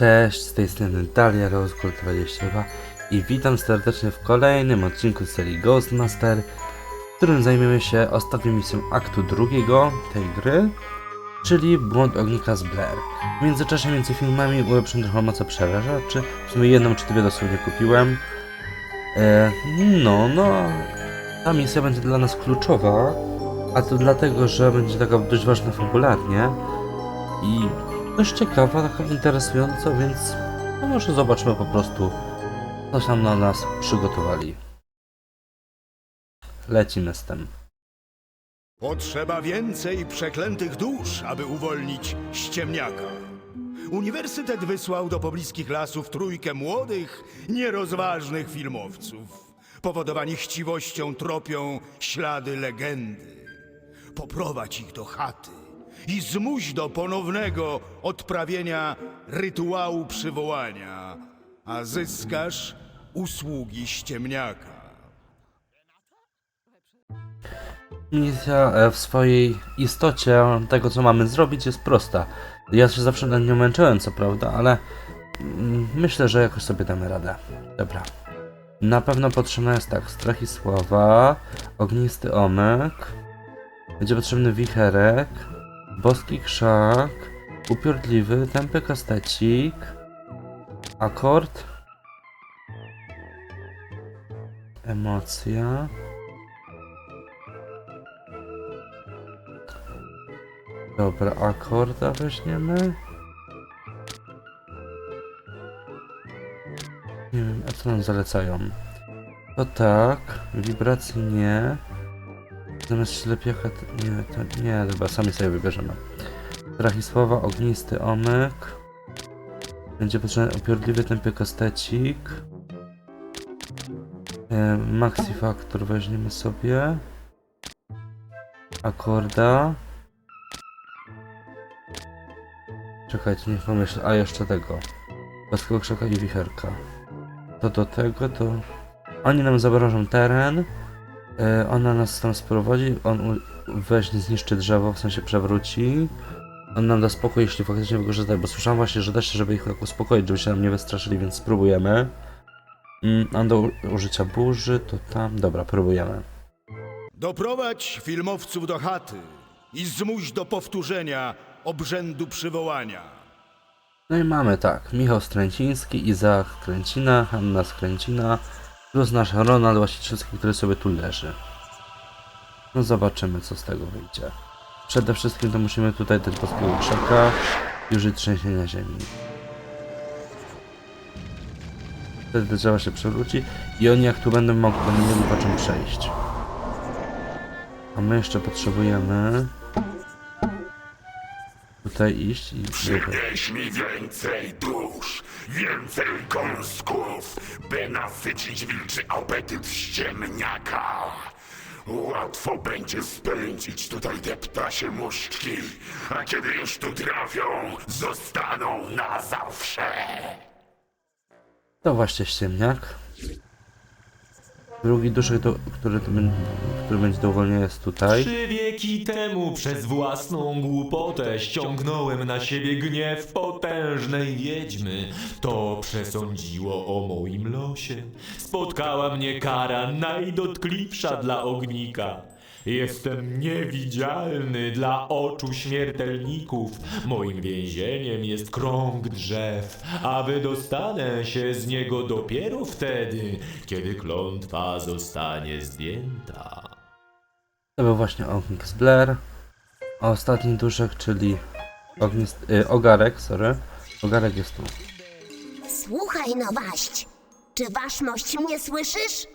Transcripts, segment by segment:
Cześć, z tej strony Dalia Rosgold 22 i witam serdecznie w kolejnym odcinku serii Ghostmaster, w którym zajmiemy się ostatnią misją aktu drugiego tej gry, czyli Błąd Ognika z Blair. W międzyczasie między filmami ulepszyłem trochę moce przerażaczy, w sumie jedną czy dwie dosłownie kupiłem. E, no, no, ta misja będzie dla nas kluczowa, a to dlatego, że będzie taka dość ważna fabularnie i dość ciekawa, taka interesująca, więc no może zobaczmy po prostu, co tam na nas przygotowali. Lecimy z tym. Potrzeba więcej przeklętych dusz, aby uwolnić ściemniaka. Uniwersytet wysłał do pobliskich lasów trójkę młodych, nierozważnych filmowców. Powodowani chciwością tropią ślady legendy. Poprowadź ich do chaty i zmuś do ponownego odprawienia rytuału przywołania, a zyskasz usługi ściemniaka. Misja e, w swojej istocie tego, co mamy zrobić, jest prosta. Ja się zawsze nad nią męczyłem, co prawda, ale mm, myślę, że jakoś sobie damy radę. Dobra. Na pewno potrzebna jest tak, strach i sława, ognisty omyk, będzie potrzebny wicherek, boski krzak, upierdliwy, tępy kastecik, akord, emocja, Dobra, akorda weźmiemy. Nie wiem, a co nam zalecają? To tak, wibracji nie. Zamiast ślepiaka, nie, to nie, dobra, sami sobie wybierzemy. Strachisława, ognisty omyk. Będzie potrzebny upierdliwy tępy kostecik. E, Maxi Factor weźmiemy sobie. Akorda. Czekajcie, niech pomyślę. A jeszcze tego. Boskiego krzaka i wicherka. To do tego to. Oni nam zagrożą teren. E, ona nas tam sprowadzi. On weźmie, zniszczy drzewo, w sensie przewróci. On nam da spokój, jeśli faktycznie wykorzysta, bo słyszałem właśnie, że da się, żeby ich tak uspokoić, żeby się nam nie wystraszyli, więc spróbujemy. Mm, on do użycia burzy, to tam. Dobra, próbujemy. Doprowadź filmowców do chaty i zmuś do powtórzenia obrzędu przywołania. No i mamy tak, Michał Stręciński, Izaak Kręcina, Hanna Skręcina, plus nasz Ronald Łasiczewski, który sobie tu leży. No zobaczymy, co z tego wyjdzie. Przede wszystkim to musimy tutaj dać boskiego krzaka i użyć trzęsienia ziemi. Wtedy drzewa się przewróci i oni jak tu będą mogli, będą mieli po czym przejść. A my jeszcze potrzebujemy tutaj iść i... Przynieś mi więcej dusz, więcej gąsków, by nasycić wilczy apetyt ściemniaka. Łatwo będzie spędzić tutaj te ptasie muszczki, a kiedy już tu trafią, zostaną na zawsze. To właśnie ściemniak. Drugi duszek, który, ben- który będzie do uwolnienia jest tutaj. Trzy wieki temu przez własną głupotę ściągnąłem na siebie gniew potężnej wiedźmy. To przesądziło o moim losie. Spotkała mnie kara najdotkliwsza dla ognika. Jestem niewidzialny dla oczu śmiertelników. Moim więzieniem jest krąg drzew, a wydostanę się z niego dopiero wtedy, kiedy klątwa zostanie zdjęta. To był właśnie ognik z Blair. A ostatni duszek, czyli ognist, y, ogarek, sorry. Ogarek jest tu. Słuchaj, nowaść, czy waszmość mnie słyszysz?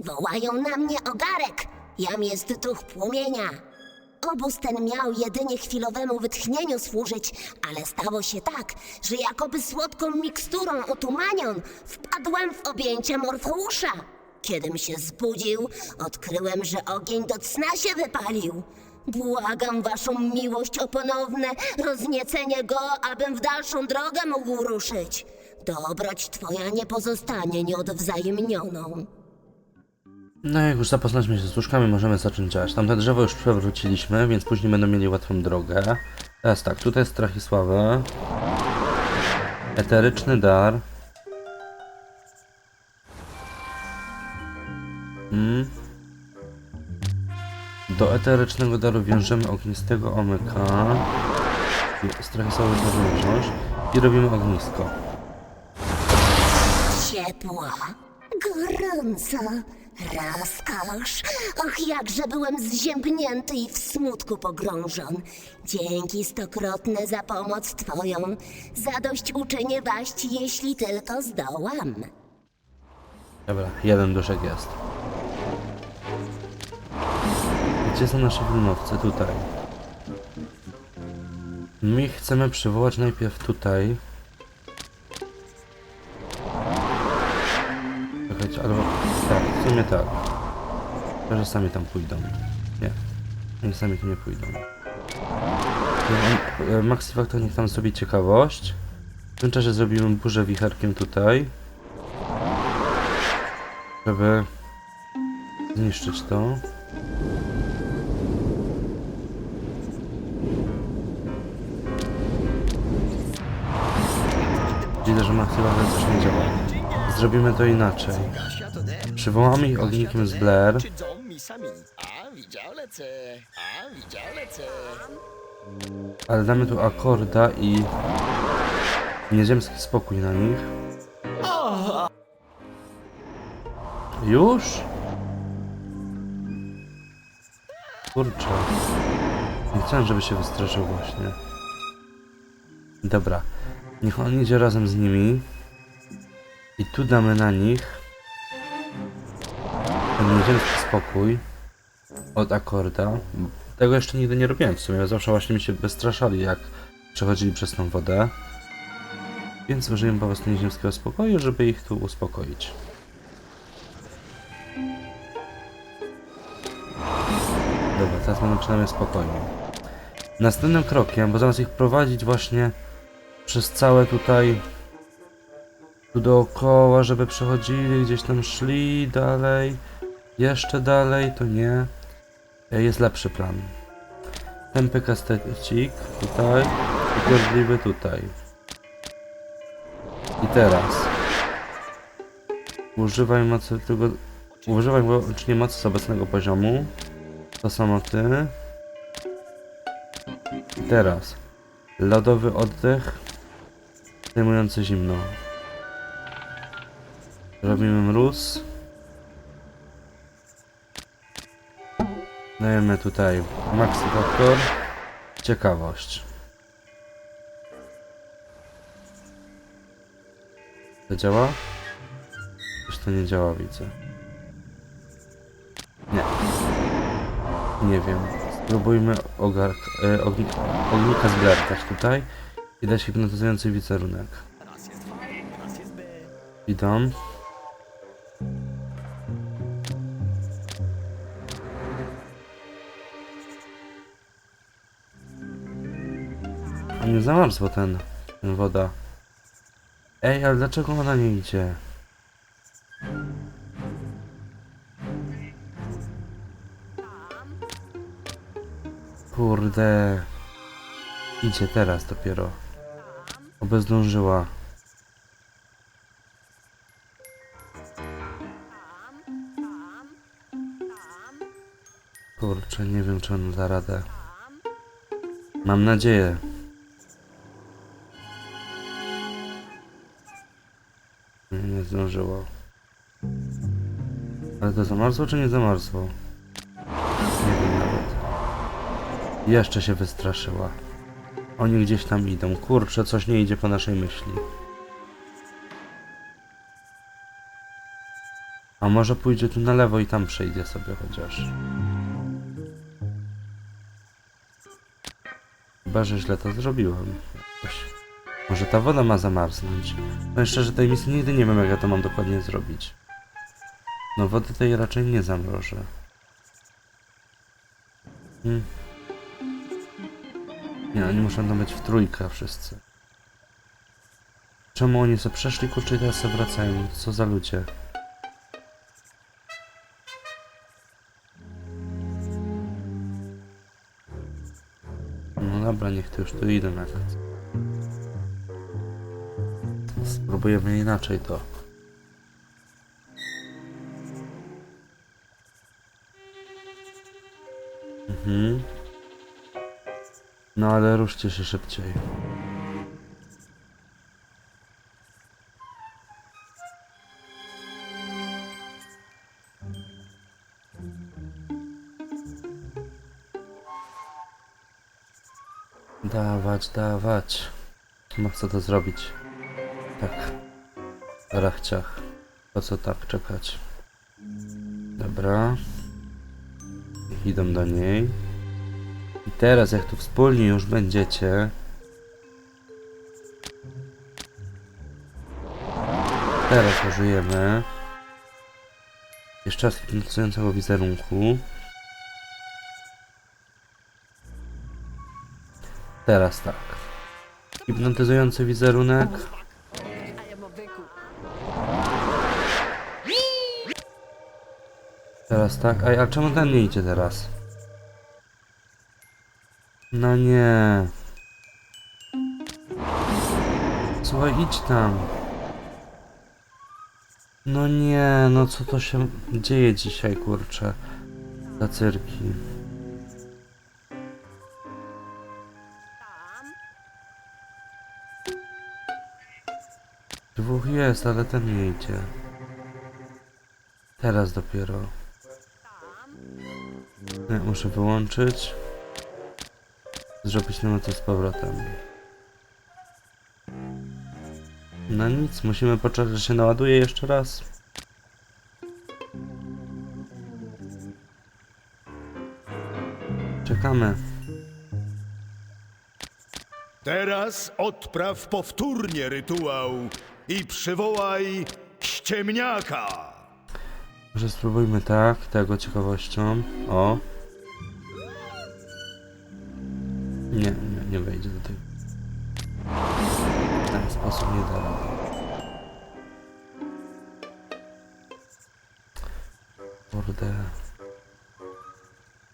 Wołają na mnie ogarek, jam jest duch płomienia. Obóz ten miał jedynie chwilowemu wytchnieniu służyć, ale stało się tak, że jakoby słodką miksturą otumanion wpadłem w objęcia Morfeusza. Kiedym się zbudził, odkryłem, że ogień do cna się wypalił. Błagam waszą miłość o ponowne rozniecenie go, abym w dalszą drogę mógł ruszyć. Dobroć twoja nie pozostanie nieodwzajemnioną. No jak już zapoznaliśmy się z duszkami, możemy zacząć działać. Tamte drzewo już przewróciliśmy, więc później będą mieli łatwą drogę. Teraz tak, tutaj jest Strachisławy. Eteryczny dar. Mm. Do eterycznego daru wiążemy ognistego omyka. Stresowy zawiążność. I robimy ognisko. Ciepło, gorąco, rozkosz. Och, jakże byłem zziębnięty i w smutku pogrążon. Dzięki stokrotne za pomoc twoją. Zadość uczynię waść, jeśli tylko zdołam. Dobra, jeden duszek jest. Gdzie są nasi filmowcy? Tutaj. My chcemy przywołać najpierw tutaj. Czekajcie, albo... Tak, w sumie tak. Że sami tam pójdą. Nie. Oni sami tu nie pójdą. E, Maxi Factor niech tam zrobi ciekawość. W tym czasie zrobimy burzę wicherkiem tutaj żeby zniszczyć to. Widzę, że ma chyba coś nie działa. Zrobimy to inaczej. Przywołamy ich ognikiem z Blair. Ale damy tu akorda i nieziemski spokój na nich. Już? Kurczę. Nie chciałem, żeby się wystraszył właśnie. Dobra. Niech on idzie razem z nimi. I tu damy na nich nieziemski spokój od akorda. Tego jeszcze nigdy nie robiłem w sumie. Zawsze właśnie mi się wystraszali, jak przechodzili przez tą wodę. Więc użyję po prostu nieziemskiego spokoju, żeby ich tu uspokoić. Dobra, teraz mamy przynajmniej spokojnie. Następnym krokiem, bo zamiast ich prowadzić właśnie przez całe tutaj tu dookoła, żeby przechodzili, gdzieś tam szli dalej, jeszcze dalej, to nie. E, Jest lepszy plan. Tępy kastecik tutaj i gorliwy tutaj. I teraz używaj mocy tego. Używaj wyłącznie mocy z obecnego poziomu. To samo ty. I teraz lodowy oddech zajmujący zimno. Robimy mróz. Dajemy tutaj Maxi Factor. Ciekawość. To działa? Już to nie działa, widzę. Nie. Nie wiem. Spróbujmy ogark, e, ogni, ognika zblertać tutaj i dać hipnotyzujący wizerunek. Idą. A nie zamarzła ten, ten woda. Ej, ale dlaczego ona nie idzie? Kurde. Idzie teraz dopiero. Oby zdążyła. Kurczę, nie wiem czy on da radę. Mam nadzieję. Ale to zamarzło czy nie zamarzło? Nie wiem nawet. Jeszcze się wystraszyła. Oni gdzieś tam idą. Kurczę, coś nie idzie po naszej myśli. A może pójdzie tu na lewo i tam przejdzie sobie chociaż. Chyba, że źle to zrobiłem. Może ta woda ma zamarznąć. No jeszcze, że tej misji nigdy nie wiem, jak ja to mam dokładnie zrobić. No wody tej raczej nie zamrożę. Hmm. Nie, oni muszą tam być w trójkę wszyscy. Czemu oni sobie przeszli, kurczę, i teraz sobie wracają? Co za ludzie? No dobra, niech to już tu idą jak chcą. Spróbujemy inaczej to. Mhm. No ale ruszcie się szybciej. Dawać, dawać. No chcę to zrobić. W rachciach. Po co tak czekać? Dobra. Idą do niej. I teraz jak tu wspólnie już będziecie. Teraz użyjemy. Jeszcze raz hipnotyzującego wizerunku. Teraz tak. Hipnotyzujący wizerunek. Teraz tak. Ej, a czemu ten nie idzie teraz? No nie. Słuchaj, idź tam. No nie, no co to się dzieje dzisiaj, kurczę. Za cyrki. Dwóch jest, ale ten nie idzie. Teraz dopiero. Nie, muszę wyłączyć. Zrobić nam to z powrotem. No nic, musimy poczekać, że się naładuje jeszcze raz. Czekamy. Teraz odpraw powtórnie rytuał i przywołaj ściemniaka. Może spróbujmy tak, tego ciekawością. O. Nie, nie, nie wejdzie do tego. W ten sposób nie da. Kurde.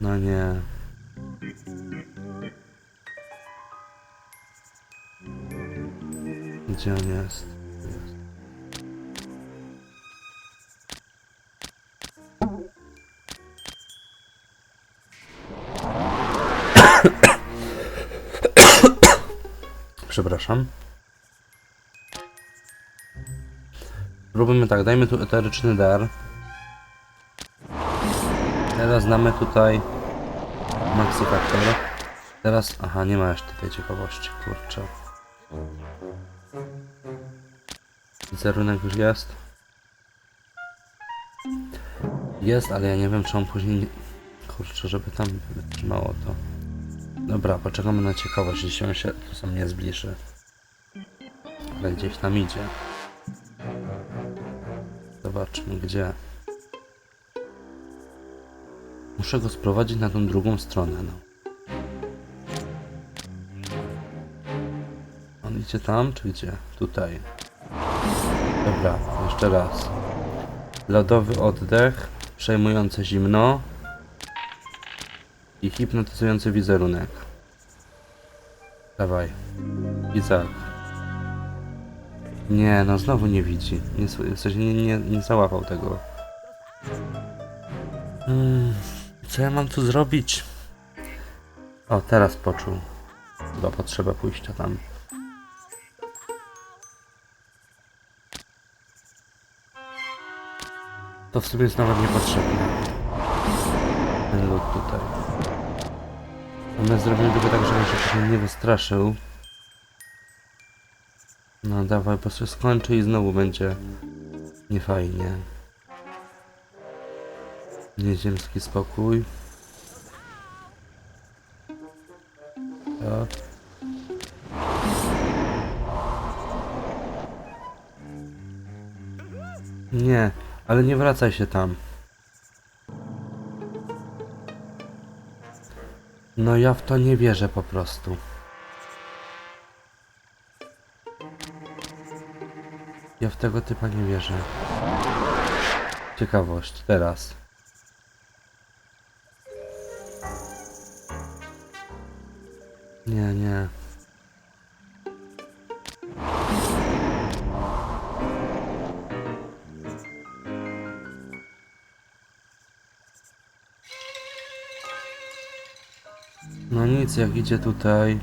No nie. Gdzie on? Jest. Przepraszam. Robimy tak, dajmy tu eteryczny dar. Teraz damy tutaj Maxi Factor. Teraz, aha, nie ma jeszcze tej ciekawości, kurczę. Wizerunek już jest. Jest, ale ja nie wiem, czy on później nie... Kurczę, żeby tam wytrzymało to. Dobra, poczekamy na ciekawość, jeśli on się tu sam nie zbliży. Ale gdzieś tam idzie. Zobaczmy gdzie. Muszę go sprowadzić na tą drugą stronę, no. On idzie tam, czy gdzie? Tutaj. Dobra, jeszcze raz. Lodowy oddech, przejmujące zimno i hipnotyzujący wizerunek. Dawaj. Izak. Nie, no znowu nie widzi. Nie, w sensie nie, nie, nie załapał tego. Mm, co ja mam tu zrobić? O, teraz poczuł. Chyba potrzeba pójścia tam. To w sumie jest nawet niepotrzebne. Ten lód tutaj. A my zrobimy tylko tak, żeby się nie wystraszył. No dawaj, bo się skończy i znowu będzie niefajnie. Nieziemski spokój. Tak. Nie, ale nie wracaj się tam. No ja w to nie wierzę po prostu. Ja w tego typa nie wierzę. Ciekawość, teraz. Nie, nie. Nic, jak idzie tutaj.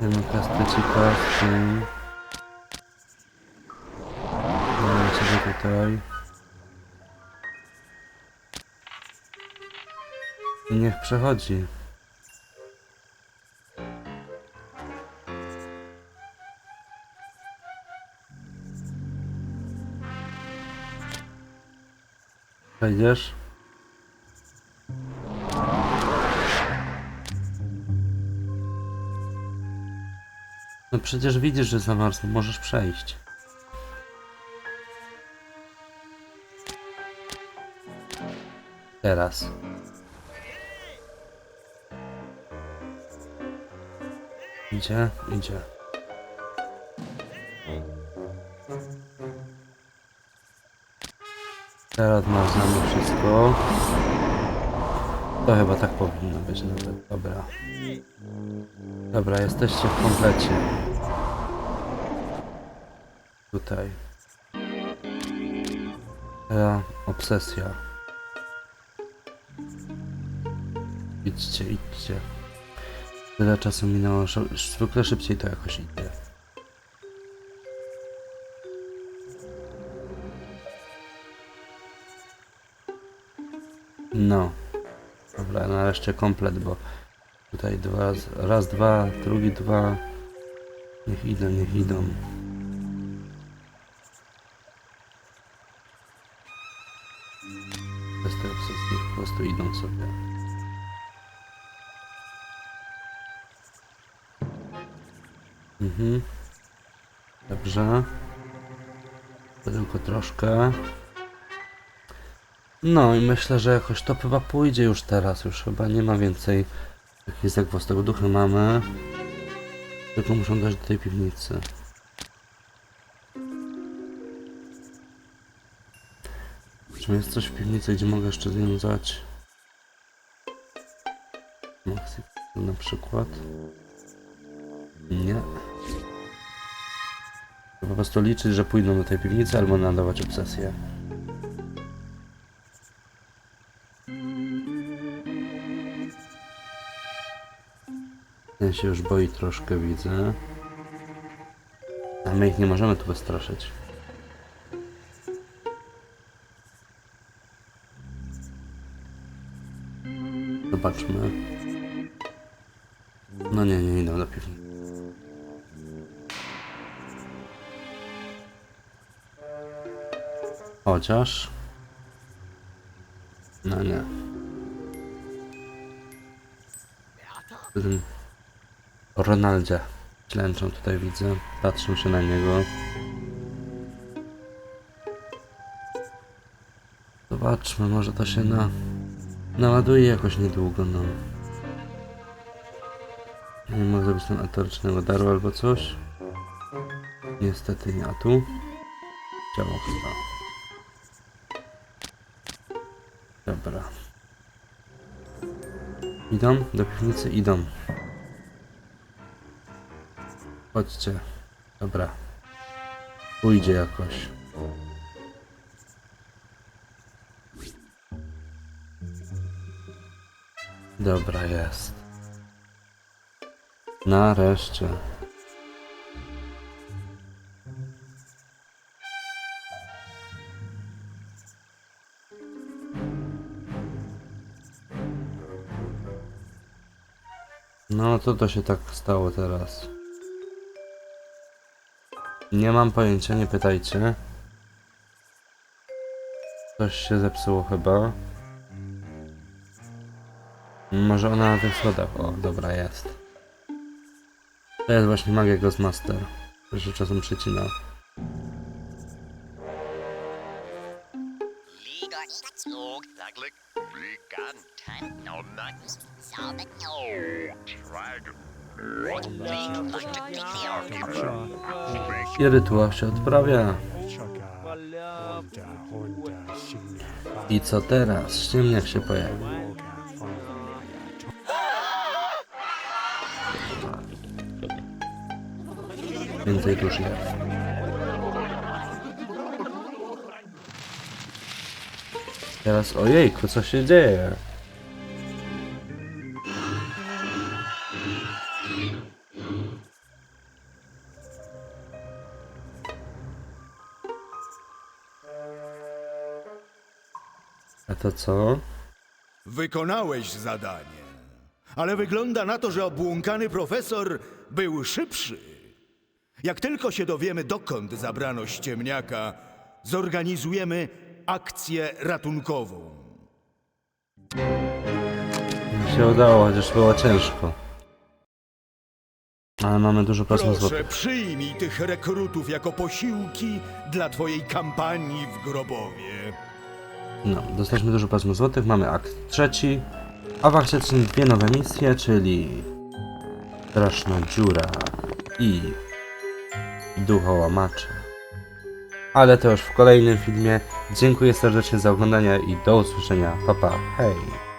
Z tym. Mamy tutaj. I niech przechodzi. Wejdziesz? Przecież widzisz, że zamarzł, możesz przejść. Teraz. Idzie, idzie. Teraz masz znamy wszystko. To chyba tak powinno być nawet. Dobra. Dobra, jesteście w komplecie. Tutaj. Teraz obsesja. Idźcie, idźcie. Tyle czasu minęło, zwykle szybciej to jakoś idzie. No. Dobra, nareszcie komplet, bo tutaj dwa, raz, dwa, drugi dwa. Niech idą, niech idą. Prostu idą sobie. Mhm. Dobrze. Tylko troszkę. No i myślę, że jakoś to chyba pójdzie już teraz. Już chyba nie ma więcej takich zagwozdek. Duchy mamy. Tylko muszą dojść do tej piwnicy. Czy jest coś w piwnicy, gdzie mogę jeszcze związać? Maxi na przykład. Nie. To po prostu liczyć, że pójdą do tej piwnicy albo nadawać obsesję. Ten się już boi troszkę, widzę. A my ich nie możemy tu wystraszyć. Zobaczmy. No nie, nie idą do piwnicy. Chociaż... No nie. Ronaldzie klęczą tutaj widzę. Patrzą się na niego. Zobaczmy, może to się na... naładuje jakoś niedługo, no. Nie mogę zrobić tam etorycznego daru albo coś. Niestety nie, a tu? Działo chyba. Dobra. Idą? Do piwnicy idą. Chodźcie. Dobra. Pójdzie jakoś. Dobra, jest. Nareszcie. No, co to się tak stało teraz? Nie mam pojęcia, nie pytajcie. Coś się zepsuło chyba. Może ona na tych schodach. O, dobra, jest. To jest właśnie magia Ghostmaster. który się czasem Dragon I rytuał się odprawia. I co teraz? Ściemniak się pojawi. Więcej duszy. Teraz ojejku, co się dzieje? A to co? Wykonałeś zadanie. Ale wygląda na to, że obłąkany profesor był szybszy. Jak tylko się dowiemy, dokąd zabrano ściemniaka, zorganizujemy akcję ratunkową. Mi się udało, chociaż było ciężko. Ale mamy dużo pasmo Proszę, złotych. przyjmij tych rekrutów jako posiłki dla twojej kampanii w Grobowie. No, dostaliśmy dużo pasmo złotych, mamy akt trzeci. A w akcie trzecim dwie nowe misje, czyli... Straszna dziura i... Duchołamacze. Ale to już w kolejnym filmie. Dziękuję serdecznie za oglądanie i do usłyszenia. Pa pa, hej!